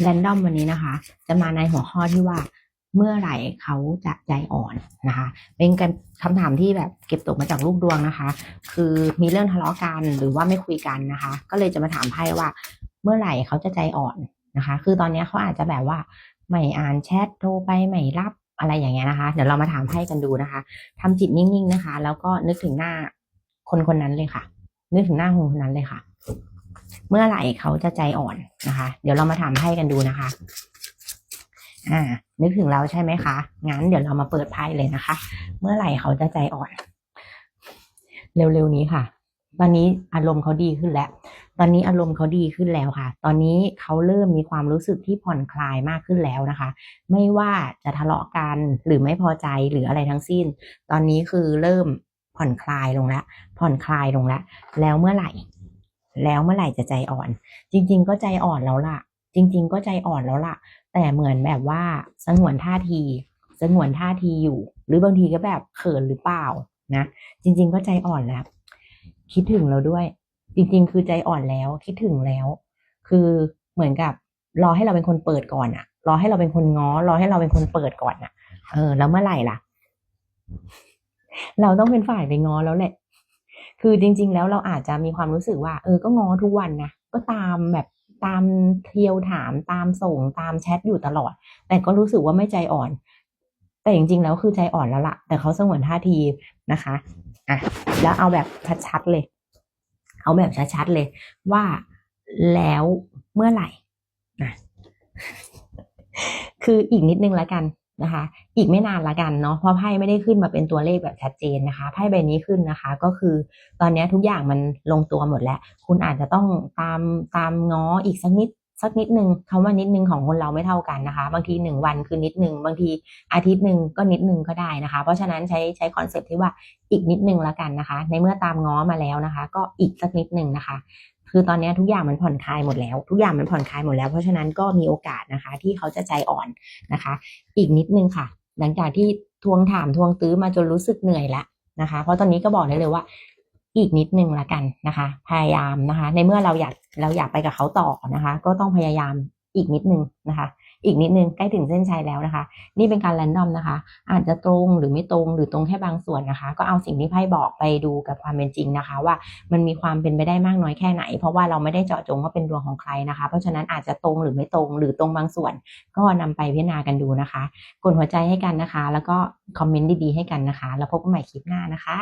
แรนดอมวันนี้นะคะ จะมาในหัวข้อที่ว่าเมื่อไหร่เขาจะใจอ่อนนะคะ เป็นการคำถามที่แบบเก็บตกมาจากลูกดวงนะคะ คือมีเรื่องทะเลาะกันหรือว่าไม่คุยกันนะคะ ก็เลยจะมาถามไพ่ว่า เมื่อไหร่เขาจะใจอ่อนนะคะ คือตอนนี้เขาอาจจะแบบว่าไม่อ่านแชทโทรไปไม่รับอะไรอย่างเงี้ยนะคะ เดี๋ยวเรามาถามไพ่กันดูนะคะทำจิตนิ่งๆนะคะ แล้วก็นึกถึงหน้าคนคนนั้นเลยค่ะ นึกถึงหน้าคนคนนั้นเลยค่ะ เมื่อไหร่เขาจะใจอ่อนนะคะ เดี๋ยวเรามาถามไพ่กันดูนะคะ อ่า นึกถึงเราใช่ไหมคะ งั้นเดี๋ยวเรามาเปิดไพ่เลยนะคะ เมื่อไหร่เขาจะใจอ่อน เร็วๆนี้ค่ะ ตอนนี้อารมณ์เขาดีขึ้นแล้ว ตอนนี้อารมณ์เขาดีขึ้นแล้วค่ะ ตอนนี้เขาเริ่มมีความรู้สึกที่ผ่อนคลายมากขึ้นแล้วนะคะ ไม่ว่าจะทะเลาะกันหรือไม่พอใจหรืออะไรทั้งสิ้น ตอนนี้คือเริ่มผ่อนคลายลงแล้ว ผ่อนคลายลงแล้ว แล้วเมื่อไหร่ แล้วเมื่อไหร่จะใจอ่อน จริง ๆ ก็ใจอ่อนแล้วล่ะ จริง ๆ ก็ใจอ่อนแล้วล่ะ แต่เหมือนแบบว่าสงวนท่าทีสงวนท่าทีอยู่ หรือบางทีก็แบบเขินหรือเปล่านะ จริง ๆ ก็ใจอ่อนแล้ว คิดถึงเราด้วย จริง ๆ คือใจอ่อนแล้วคิดถึงแล้ว คือเหมือนกับรอให้เราเป็นคนเปิดก่อนอะรอให้เราเป็นคนง้อ รอให้เราเป็นคนเปิดก่อนอะเออ แล้วเมื่อไหร่ล่ะ เราต้องเป็นฝ่ายไปง้อแล้วแหละ คือจริง ๆ แล้วเราอาจจะมีความรู้สึกว่า เออก็ง้อทุกวันนะก็ตามแบบตามเที่ยวถามตามส่งตามแชทอยู่ตลอด แต่ก็รู้สึกว่าไม่ใจอ่อน แต่จริง ๆ แล้วคือใจอ่อนแล้วล่ะ แต่เขาสงวนท่าทีนะคะอะแล้วเอาแบบชัดๆเลย เอาแบบชัดๆเลยว่าแล้วเมื่อไหร่นะคืออีกนิดนึงแล้วกัน นะคะ อีกไม่นานละกันเนาะเพราะไพ่ไม่ได้ขึ้นมาเป็นตัวเลขแบบชัดเจนนะคะไพ่ใบนี้ขึ้นนะคะ ก็คือตอนนี้ทุกอย่างมันลงตัวหมดแล้ว คุณอาจจะต้องตามตามง้ออีกสักนิดสักนิดนึงคำว่านิดนึงของคนเราไม่เท่ากันนะคะ บางทีหนึ่งวันคือนิดนึงบางทีอาทิตย์หนึ่งก็นิดนึงก็ได้นะคะ เพราะฉะนั้นใช้ใช้คอนเซปต์ที่ว่าอีกนิดนึงละกันนะคะ ในเมื่อตามง้อมาแล้วนะคะ ก็อีกสักนิดนึงนะคะ คือตอนนี้ทุกอย่างมันผ่อนคลายหมดแล้ว ทุกอย่างมันผ่อนคลายหมดแล้วเพราะฉะนั้นก็มีโอกาสนะคะ ที่เขาจะใจอ่อนนะคะ อีกนิดนึงค่ะ หลังจากที่ทวงถามทวงตื้อมาจนรู้สึกเหนื่อยแล้วนะคะ เพราะตอนนี้ก็บอกได้เลยว่า อีกนิดนึงละกันนะคะ พยายามนะคะ ในเมื่อเราอยากเราอยากไปกับเขาต่อนะคะ ก็ต้องพยายาม อีกนิดนึงนะคะ อีกนิดนึงใกล้ถึงเส้นชัยแล้วนะคะ นี่เป็นการแรนดอมนะคะ อาจจะตรงหรือไม่ตรงหรือตรงแค่บางส่วนนะคะ ก็เอาสิ่งที่ไพ่บอกไปดูกับความเป็นจริงนะคะ ว่ามันมีความเป็นไปได้มากน้อยแค่ไหน เพราะว่าเราไม่ได้เจาะจงว่าเป็นดวงของใครนะคะ เพราะฉะนั้นอาจจะตรงหรือไม่ตรงหรือตรงบางส่วน ก็นำไปพิจารณากันดูนะคะกดหัวใจให้กันนะคะ แล้วก็คอมเมนต์ดีๆให้กันนะคะ แล้วพบกันใหม่คลิปหน้านะคะ